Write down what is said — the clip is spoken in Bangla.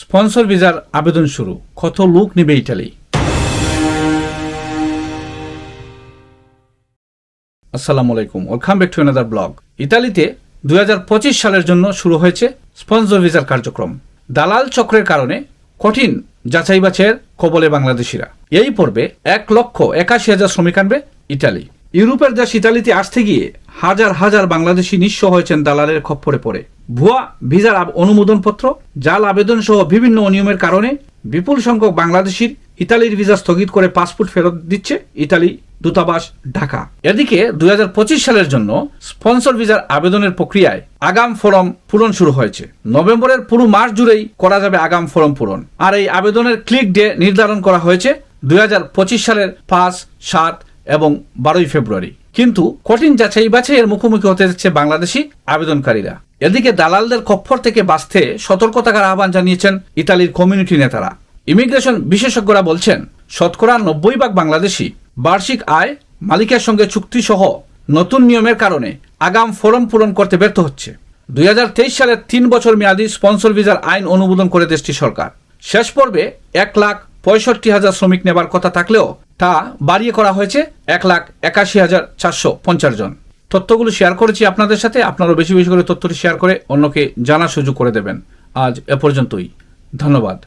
স্পন্সর ভিসার আবেদন শুরু। কত লোক নেবে ইটালি? আসসালামু আলাইকুম। Welcome back to another blog ইতালিতে দুই হাজার পঁচিশ সালের জন্য শুরু হয়েছে স্পন্সর ভিসার কার্যক্রম। দালাল চক্রের কারণে কঠিন যাচাই বাছাইয়ের কবলে বাংলাদেশিরা। এই পর্বে এক লক্ষ একাশি হাজার শ্রমিক আনবে ইটালি। ইউরোপের দেশ ইতালিতে আসতে গিয়ে হাজার হাজার বাংলাদেশি নিঃস্ব হয়েছেন দালালের খপ্পরে পড়ে। ভুয়া ভিসার অনুমোদনপত্র, জাল আবেদন সহ বিভিন্ন অনিয়মের কারণে বিপুল সংখ্যক বাংলাদেশির ইতালির ভিসা স্থগিত করে পাসপোর্ট ফেরত দিচ্ছে ইতালি দূতাবাস ঢাকা। এদিকে দুই হাজার পঁচিশ সালের জন্য স্পন্সর ভিসার আবেদনের প্রক্রিয়ায় আগাম ফরম পূরণ শুরু হয়েছে। নভেম্বরের পুরো মাস জুড়েই করা যাবে আগাম ফরম পূরণ। আর এই আবেদনের ক্লিক ডে নির্ধারণ করা হয়েছে দুই হাজার পঁচিশ সালের পাঁচ সাত এবং বারোই ফেব্রুয়ারি। কিন্তু কঠিন যাচাই বাছাইয়ের মুখোমুখি হতে যাচ্ছে বাংলাদেশি আবেদনকারীরা। এদিকে দালালদের কপ্পর থেকে বাঁচতে সতর্কতার আহ্বান জানিয়েছেন ইতালির কমিউনিটি নেতারা। ইমিগ্রেশন বিশেষজ্ঞরা বলছেন, শতকরা নব্বই ভাগ বাংলাদেশি বার্ষিক আয় মালিকের সঙ্গে চুক্তি সহ নতুন নিয়মের কারণে আগাম ফরম পূরণ করতে ব্যর্থ হচ্ছে। দুই হাজার তেইশ সালের তিন বছর মেয়াদী স্পন্সর ভিসার আইন অনুমোদন করে দেশটি সরকার। শেষ পর্বে এক লাখ পঁয়ষট্টি হাজার শ্রমিক নেবার কথা থাকলেও তা বাড়িয়ে করা হয়েছে এক লাখ একাশি হাজার চারশো পঞ্চাশ জন। তথ্যগুলো শেয়ার করেছি আপনাদের সাথে, আপনারাও বেশি বেশি করে তথ্যটি শেয়ার করে অন্যকে জানার সুযোগ করে দেবেন। আজ এ পর্যন্তই। ধন্যবাদ।